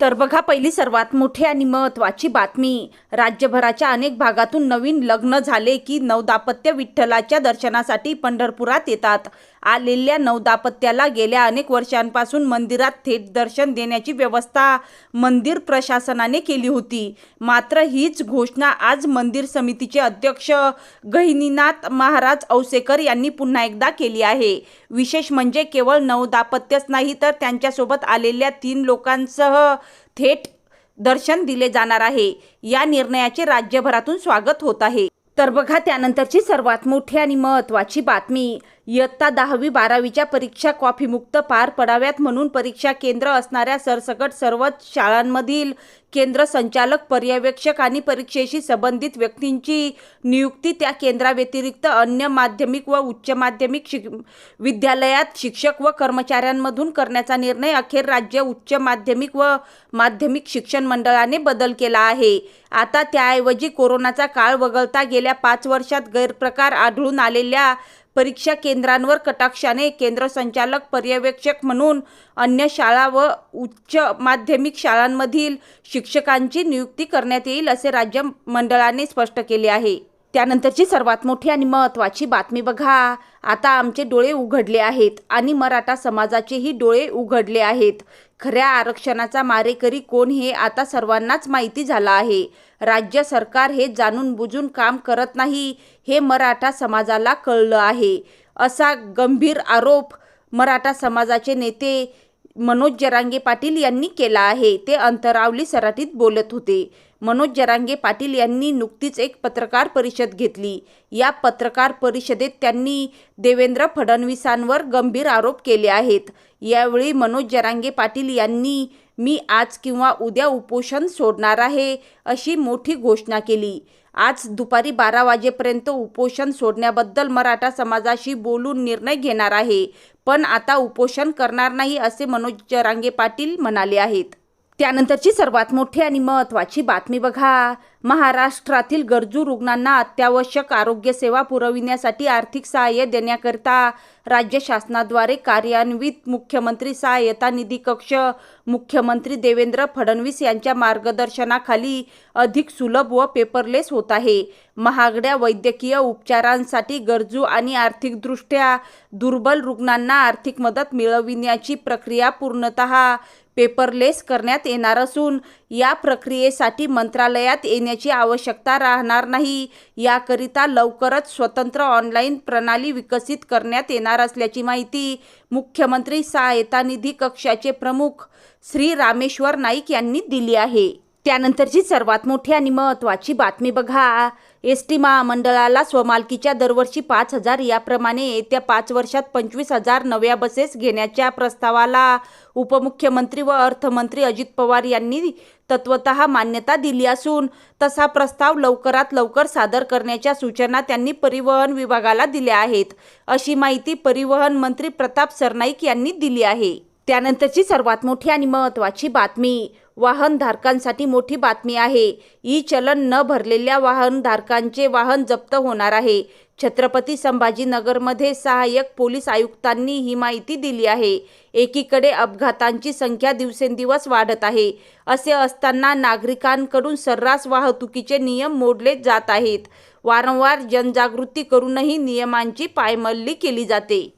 तर बघा पहिली सर्वात मोठी आणि महत्त्वाची बातमी. राज्यभराच्या अनेक भागातून नवीन लग्न झाले की नवदापत्य विठ्ठलाच्या दर्शनासाठी पंढरपुरात येतात. आलेल्या नवदापत्याला गेल्या अनेक वर्षांपासून मंदिरात थेट दर्शन देण्याची व्यवस्था मंदिर प्रशासनाने केली होती. मात्र हीच घोषणा आज मंदिर समितीचे अध्यक्ष गहिनीनाथ महाराज औसेकर यांनी पुन्हा एकदा केली आहे. विशेष म्हणजे केवळ नवदापत्यच नाही तर त्यांच्यासोबत आलेल्या तीन लोकांसह थेट दर्शन दिले जाणार आहे. या निर्णयाचे राज्यभरातून स्वागत होत आहे. तर बघा त्यानंतरची सर्वात मोठी आणि महत्त्वाची बातमी. इयत्ता दहावी बारावीच्या परीक्षा कॉफीमुक्त पार पडाव्यात म्हणून परीक्षा केंद्र असणाऱ्या सरसकट सर्वच शाळांमधील केंद्र संचालक पर्यवेक्षक आणि परीक्षेशी संबंधित व्यक्तींची नियुक्ती त्या केंद्राव्यतिरिक्त अन्य माध्यमिक व उच्च माध्यमिक शिक विद्यालयात शिक्षक व कर्मचाऱ्यांमधून करण्याचा निर्णय अखेर राज्य उच्च माध्यमिक व माध्यमिक शिक्षण मंडळाने बदल केला आहे. आता त्याऐवजी कोरोनाचा काळ वगळता गेल्या पाच वर्षात गैरप्रकार आढळून आलेल्या परीक्षा केंद्रांवर कटाक्षाने केंद्र संचालक पर्यवेक्षक म्हणून अन्य शाळा व उच्च माध्यमिक शाळांमधील शिक्षकांची नियुक्ती करण्यात येईल असे राज्य मंडळाने स्पष्ट केले आहे. त्यानंतरची सर्वात मोठी आणि महत्त्वाची बातमी बघा. आता आमचे डोळे उघडले आहेत आणि मराठा समाजाचेही डोळे उघडले आहेत. खऱ्या आरक्षणाचा मारेकरी कोण हे आता सर्वांनाच माहिती झाला आहे. राज्य सरकार हे जाणून बुजून काम करत नाही हे मराठा समाजाला कळलं आहे. असा गंभीर आरोप मराठा समाजाचे नेते मनोज जरांगे पाटील यांनी केला आहे. ते अंतरावली सराटीत बोलत होते. मनोज जरांगे पाटील यांनी नुकतीच एक पत्रकार परिषद घेतली. या पत्रकार परिषदेत त्यांनी देवेंद्र फडणवीसांवर गंभीर आरोप केले आहेत. यावेळी मनोज जरांगे पाटील यांनी मी आज किंवा उद्या उपोषण सोडणार आहे अशी मोठी घोषणा केली. आज दुपारी बारा वाजेपर्यंत उपोषण सोडण्याबद्दल मराठा समाजाशी बोलून निर्णय घेणार आहे पण आता उपोषण करणार नाही असे मनोज जरांगे पाटील म्हणाले आहेत. त्यानंतरची सर्वात मोठी आणि महत्त्वाची बातमी बघा. महाराष्ट्रातील गरजू रुग्णांना अत्यावश्यक आरोग्यसेवा पुरविण्यासाठी आर्थिक सहाय्य देण्याकरिता राज्य शासनाद्वारे कार्यान्वित मुख्यमंत्री सहाय्यता निधी कक्ष मुख्यमंत्री देवेंद्र फडणवीस यांच्या मार्गदर्शनाखाली अधिक सुलभ व पेपरलेस होत आहे. महागड्या वैद्यकीय उपचारांसाठी गरजू आणि आर्थिकदृष्ट्या दुर्बल रुग्णांना आर्थिक मदत मिळविण्याची प्रक्रिया पूर्णतः पेपरलेस करण्यात येणार असून या प्रक्रियेसाठी मंत्रालयात येण्याची आवश्यकता राहणार नाही. याकरिता लवकरच स्वतंत्र ऑनलाईन प्रणाली विकसित करण्यात येणार असल्याची माहिती मुख्यमंत्री सहायता निधी कक्षाचे प्रमुख श्री रामेश्वर नाईक यांनी दिली आहे. त्यानंतरची सर्वात मोठी आणि महत्त्वाची बातमी बघा. एस टी महामंडळाला स्वमालकीच्या दरवर्षी पाच हजार याप्रमाणे येत्या पाच वर्षात पंचवीस हजार नव्या बसेस घेण्याच्या प्रस्तावाला उपमुख्यमंत्री व अर्थमंत्री अजित पवार यांनी तत्वत मान्यता दिली असून तसा प्रस्ताव लवकरात लवकर सादर करण्याच्या सूचना त्यांनी परिवहन विभागाला दिल्या आहेत. अशी माहिती परिवहन मंत्री प्रताप सरनाईक यांनी दिली आहे. त्यानंतरची सर्वात मोठी आणि महत्त्वाची बातमी. वाहनधारकांसाठी मोठी बातमी आहे. ई चलन न भरलेल्या वाहनधारकांचे वाहन जप्त होणार आहे. छत्रपती संभाजीनगरमध्ये सहाय्यक पोलीस आयुक्तांनी ही माहिती दिली आहे. एकीकडे अपघातांची संख्या दिवसेंदिवस वाढत आहे. असे असताना नागरिकांकडून सर्रास वाहतुकीचे नियम मोडले जात आहेत. वारंवार जनजागृती करूनही नियमांची पायमल्ली केली जाते.